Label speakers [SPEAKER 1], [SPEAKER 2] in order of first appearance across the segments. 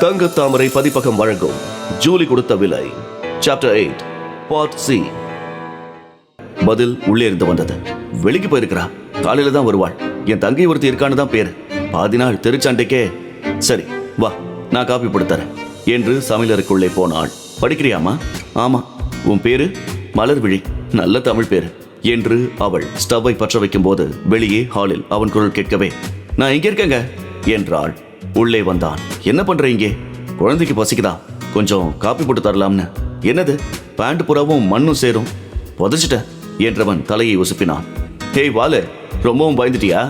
[SPEAKER 1] தங்க தாமரை பதிப்பகம் வழங்கும் ஜூலி கொடுத்த விலை சாப்டர் எயிட் பார்ட் சி பதில் உள்ளே இருந்து வந்தது. வெளிக்கு போயிருக்கிறா. காலையில தான் வருவாள். என் தங்கை ஒருத்தி இருக்கான்னு தான் பேரு. பாதி நாள் திருச்சாண்டைக்கே. சரி வா நான் காப்பி போட்டு என்று சமையலருக்குள்ளே போனாள். படிக்கிறியாமா ஆமா. உன் பேரு? மலர்விழி. நல்ல தமிழ் பேரு. என்று அவள் ஸ்டவ்வை பற்ற வைக்கும் போது வெளியே ஹாலில் அவன் குரல் கேட்கவே நான் இங்கே இருக்கேங்க? என்றாள். உள்ளே வந்தான். என்ன பண்ற இங்கே? குழந்தைக்கு பசிக்குதா? கொஞ்சம் காப்பி போட்டு தரலாம்னு. என்னது? பேண்ட் புறாவும் மண்ணும் சேரும். புதைச்சிட்டேன் என்றவன் தலையை உசுப்பினான். ஹேய் வாலு ரொம்பவும் பயந்துட்டியா?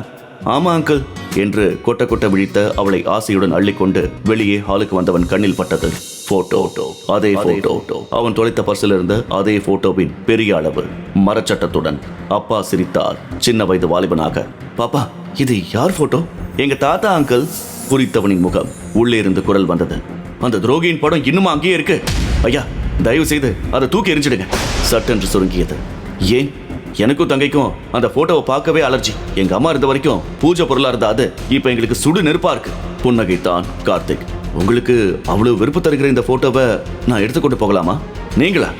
[SPEAKER 1] ஆமா அங்கிள் என்று கொட்ட கொட்ட விழித்த அவளை ஆசையுடன் அள்ளிக்கொண்டு வெளியே ஹாலுக்கு வந்தவன் கண்ணில் பட்டது. போட்டோ அதே போட்டோ அவன் தொலைத்த பர்சில் இருந்த அதே போட்டோவின் பெரிய அளவு மரச்சட்டத்துடன் அப்பா சிரித்தார் சின்ன வயது வாலிபனாக. பாப்பா இது யார் போட்டோ எங்க தாத்தா அங்கிள் குறித்தவனின் முகம் உள்ளே இருந்து குரல் வந்தது. அந்த துரோகியின் படம் இன்னுமா அங்கேயே இருக்கு? ஐயா தயவு செய்து அதை தூக்கி எரிஞ்சிடுங்க சட்டென்று சுருங்கியது. ஏன்? எனக்கும் தங்கைக்கும் அந்த போட்டோவை பார்க்கவே அலர்ஜி. எங்க அம்மா இருந்த வரைக்கும் பூஜை பொருளா இருந்தா அது இப்ப எங்களுக்கு சுடு நெருப்பா இருக்கு. புன்னகைத்தான் கார்த்திக். உங்களுக்கு அவ்வளவு விருப்பம் தருகிற இந்த போட்டோவை நான் எடுத்துக்கொண்டு போகலாமா? நீங்களா?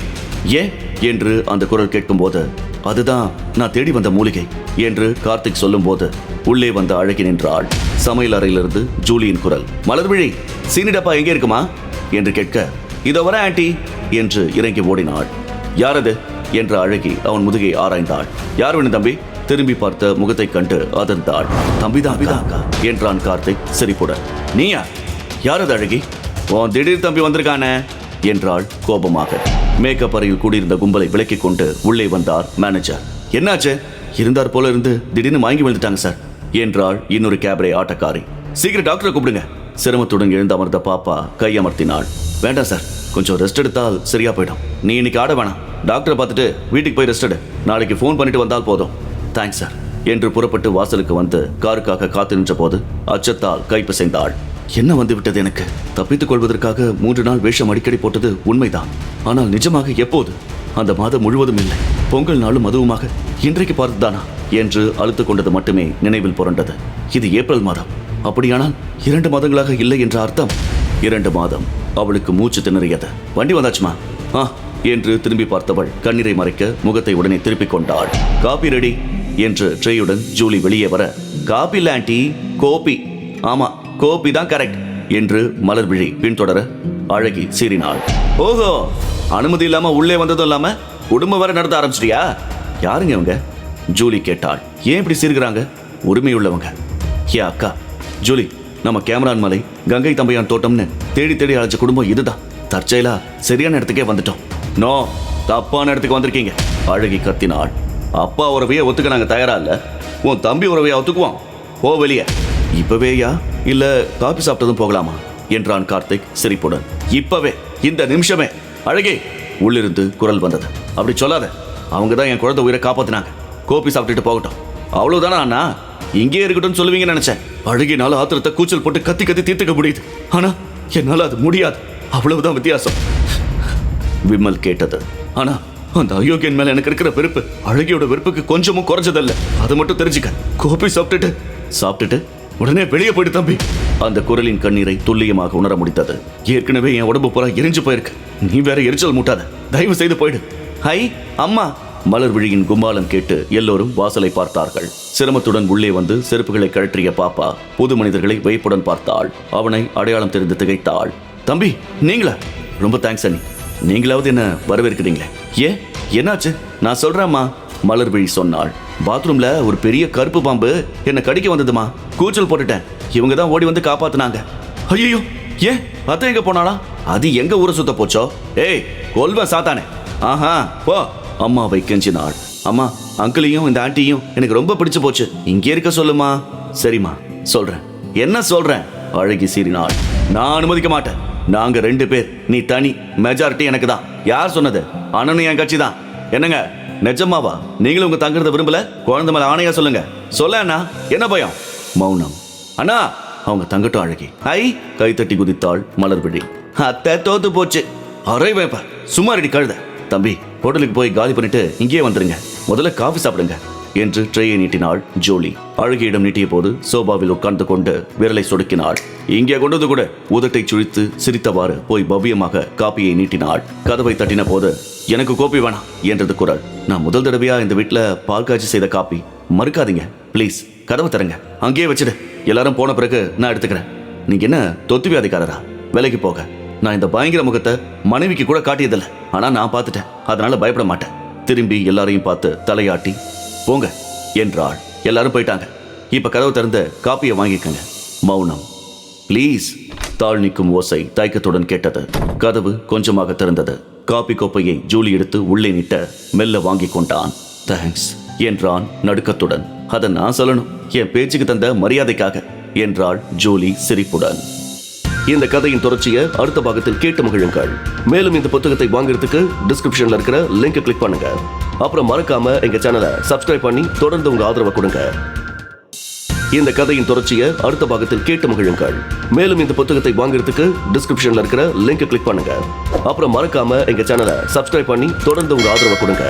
[SPEAKER 1] ஏன்? என்று அந்த குரல் கேட்கும்போது அதுதான் நான் தேடி வந்த மூலிகை என்று கார்த்திக் சொல்லும்போது உள்ளே வந்த அழகி நின்றாள் சமையல் அறையிலிருந்து ஜூலியின் குரல் மலர்விழி சீனி டப்பா எங்கே இருக்குமா? என்று கேட்க இதோ வர ஆண்டி என்று இறங்கி ஓடினாள். யாரது? என்று அழகி அவன் முதுகை ஆராய்ந்தாள். யார் வேணும் தம்பி? திரும்பி பார்த்த முகத்தை கண்டு அதிர்ந்தாள். தம்பிதான் தம்பிதாக்கா என்றான் கார்த்திக் சிரிப்புடன். நீயா? யாரது அழகி? உன் திடீர் தம்பி வந்திருக்கானே. என்றாள் கோபமாக. மேக்கப் அறையில் கூடியிருந்த கும்பலை விலக்கிக் கொண்டு உள்ளே வந்தார் மேனேஜர் என்னாச்சு? இருந்தார் போல இருந்து திடீர்னு வாங்கி விழுந்துட்டாங்க சார் என்றாள் இன்னொரு கேபரே ஆட்டக்காரி. சீக்கிரம் டாக்டரை கூப்பிடுங்க. சிரமத்துடன் எழுந்து அமர்ந்த பாப்பா கையமர்த்தினாள் வேண்டாம் சார் கொஞ்சம் ரெஸ்ட் எடுத்தால் சரியா போயிடும். நீ இன்னைக்கு ஆட வேணாம். டாக்டரை பார்த்துட்டு வீட்டுக்கு போய் ரெஸ்ட் எடு. நாளைக்கு ஃபோன் பண்ணிட்டு வந்தால் போதும். தேங்க்ஸ் சார் என்று புறப்பட்டு வாசலுக்கு வந்து காருக்காக காத்து நின்ற போது அச்சத்தால் கைப்பிசைந்தாள் என்ன வந்துவிட்டது எனக்கு? தப்பித்துக் கொள்வதற்காக மூன்று நாள் வேஷம் அடிக்கடி போட்டது உண்மைதான். ஆனால் நிஜமாக எப்போது? அந்த மாதம் முழுவதும் இல்லை. பொங்கல் நாளும் அதுவுமாக இன்றைக்கு பார்த்துதானா என்று அழுத்து கொண்டது மட்டுமே நினைவில் புரண்டது. இது ஏப்ரல் மாதம். அப்படியானால் இரண்டு மாதங்களாக இல்லை என்ற அர்த்தம்? இரண்டு மாதம். அவளுக்கு மூச்சு திணறியது. வண்டி வந்தாச்சுமா? ஆ என்று திரும்பி பார்த்தவள் கண்ணீரை மறைக்க முகத்தை உடனே திருப்பிக் கொண்டாள். காபி ரெடி என்று ட்ரேயுடன் ஜூலி வெளியே வர காபி இல்ல கோபி. ஆமா கோபி தான் கரெக்ட் என்று மலர் விழி பின்தொடர அழகி சீறினாள். ஓஹோ அனுமதி இல்லாம உள்ளே வந்ததும் இல்லாம குடும்பம் வர நடத்த ஆரம்பிச்சிட்டியா? யாருங்க இவங்க? ஜூலி கேட்டாள். ஏன் இப்படி சீர்கிறாங்க உரிமையுள்ளவங்க. ஏ அக்கா ஜூலி நம்ம கேமரான் மலை கங்கை தம்பையான் தோட்டம்னு தேடி தேடி அழைச்ச குடும்பம் இதுதான். தற்செயலா சரியான இடத்துக்கே வந்துட்டோம். நோ தப்பான இடத்துக்கு வந்திருக்கீங்க. அழகி கத்தினாள். அப்பா உறவையே ஒத்துக்க நாங்க தயாரா இல்ல. உன் தம்பி உறவையா ஒத்துக்குவான். ஓ வெளியே. இப்பவேயா இல்ல காபி சாப்பிட்டதும் போகலாமா? என்றான் கார்த்திக் சிரிப்புடன். இப்பவே இந்த நிமிஷமே. அழகே உள்ளிருந்து குரல் வந்தது. அப்படி சொல்லாத. அவங்க தான் என் குழந்தை உயிரை காப்பாத்தினாங்க. கோபி சாப்பிட்டுட்டு போகட்டும். அவ்வளவுதானா அண்ணா? இங்கே இருக்கட்டும்னு சொல்லுவீங்கன்னு நினைச்சேன். அழுகினால ஆத்திரத்தை கூச்சல் போட்டு கத்தி கத்தி தீர்த்துக்க முடியுது. ஆனா என்னால அது முடியாது. அவ்வளவுதான் வித்தியாசம். விமல் கேட்டது. ஆனா அந்த அயோக்கியன் மேல எனக்கு இருக்கிற வெறுப்பு அழகியோட வெறுப்புக்கு கொஞ்சமும் குறைஞ்சதல்ல. அதை மட்டும் தெரிஞ்சுக்க. கோபி சாப்பிட்டுட்டு சாப்பிட்டுட்டு உடனே வெளியே போயிடு தம்பி. அந்த குரலின் கண்ணீரை துல்லியமாக உணர முடித்தது ஏற்கனவே என் உடம்பு பூரா எரிஞ்சு போயிருக்கு. நீ வேற எரிச்சல் மூட்டாத. தயவு செய்து போயிடு. ஹை அம்மா. மலர் விழியின் கும்பாலம் கேட்டு எல்லோரும் வாசலை பார்த்தார்கள். சிரமத்துடன் உள்ளே வந்து செருப்புகளை கழற்றிய பாப்பா புது மனிதர்களை வைப்புடன் பார்த்தாள். அவனை அடையாளம் தெரிந்து திகைத்தாள். தம்பி நீங்களா? ரொம்ப தேங்க்ஸ் அண்ணி. நீங்களாவது என்ன வரவேற்கிறீங்களே? ஏ என்னாச்சு? நான் சொல்றேம்மா மலர்விழி சொன்னாள். பாத்ரூம்ல ஒரு பெரிய கருப்பு பாம்பு என்னை கடிக்க வந்ததுமா. கூச்சல் போட்டுட்டேன். இவங்க தான் ஓடி வந்து காப்பாத்துனாங்க. ஐயோ ஏன்? அத்தை எங்க போனாளா? அது எங்க ஊரை சுத்த போச்சோ? ஏய் கொல்வன் சாத்தானே. ஆஹா போ. அம்மாவை கெஞ்சினாள் அம்மா அங்கிளையும் இந்த ஆண்டியும் எனக்கு ரொம்ப பிடிச்சு போச்சு. இங்கே இருக்க சொல்லுமா? சரிம்மா சொல்றேன். என்ன சொல்றேன்? அழகி சீறினாள். நான் அனுமதிக்க மாட்டேன். நாங்க ரெண்டு பேர் நீ தனி மெஜாரிட்டி எனக்கு தான். யார் சொன்னது? அண்ணனும் என் கட்சி தான் என்னங்க? நிஜமாவா? நீங்களும் உங்க தங்குறத விரும்பல? குழந்தை மேல ஆணையா சொல்லுங்க. சொல்ல அண்ணா என்ன பயம்? மௌனம். அண்ணா அவங்க தங்கட்டும் அழகி. ஐ கைத்தட்டி குதித்தாள் மலர்விழி அத்தை தோத்து போச்சு. அரை வேப்ப. சும்மா ரெடி கழுத. தம்பி ஹோட்டலுக்கு போய் காலி பண்ணிட்டு இங்கேயே வந்துருங்க. முதல்ல காஃபி சாப்பிடுங்க. என்று ட்ரேயை நீட்டினாள் ஜோலி. அழகியிடம் நீட்டிய போது சோபாவில் உட்கார்ந்து கொண்டு விரலை சொடுக்கினாள். இங்கே கொண்டு வந்து கூட. உதட்டை சுழித்து சிரித்தவாறு போய் பவ்யமாக காப்பியை நீட்டினாள். கதவை தட்டின போது எனக்கு கோப்பி வேணாம் என்றது குரல். நான் முதல் தடவையா இந்த வீட்டில் பால் காய்ச்சி செய்த காப்பி. மறுக்காதீங்க ப்ளீஸ் கதவை தரங்க அங்கேயே வச்சிடு. எல்லாரும் போன பிறகு நான் எடுத்துக்கிறேன். நீங்க என்ன தொத்து வியாதிக்காரரா? விலைக்கு போக. நான் இந்த பயங்கர முகத்தை மனைவிக்கு கூட காட்டியதில்லை. ஆனா நான் பார்த்துட்டேன். அதனால பயப்பட மாட்டேன். திரும்பி எல்லாரையும் பார்த்து தலையாட்டி போங்க என்றாள். எல்லாரும் போயிட்டாங்க. இப்ப கதவு திறந்து காப்பியை வாங்கிக்கங்க. மௌனம். ப்ளீஸ் தாழ் நிற்கும் ஓசை தயக்கத்துடன் கேட்டது. கதவு கொஞ்சமாக திறந்தது. காப்பி கோப்பையை ஜூலி எடுத்து உள்ளே நீட்ட மெல்ல வாங்கி கொண்டான். தேங்க்ஸ் என்றான் நடுக்கத்துடன். அதை நான் சொல்லணும். என் பேச்சுக்கு தந்த மரியாதைக்காக என்றாள் ஜூலி சிரிப்புடன். இந்த கதையின் தொடர்ச்சியை அடுத்த பாகத்தில் கேட்டு மகிழுங்கள். மேலும் இந்த புத்தகத்தை வாங்குறதுக்கு டிஸ்கிரிப்ஷன்ல இருக்கிற லிங்கை கிளிக் பண்ணுங்க. அப்புறம் மறக்காம எங்க சேனலை சப்ஸ்கிரைப் பண்ணி தொடர்ந்து உங்க ஆதரவை கொடுங்க. இந்த கதையின் தொடர்ச்சியை அடுத்த பாகத்தில் கேட்டு மகிழுங்கள். மேலும் இந்த புத்தகத்தை வாங்குறதுக்கு டிஸ்கிரிப்ஷன்ல இருக்கிற லிங்க் கிளிக் பண்ணுங்க. அப்புறம் மறக்காம எங்க சேனலை சப்ஸ்கிரைப் பண்ணி தொடர்ந்து உங்க ஆதரவை கொடுங்க.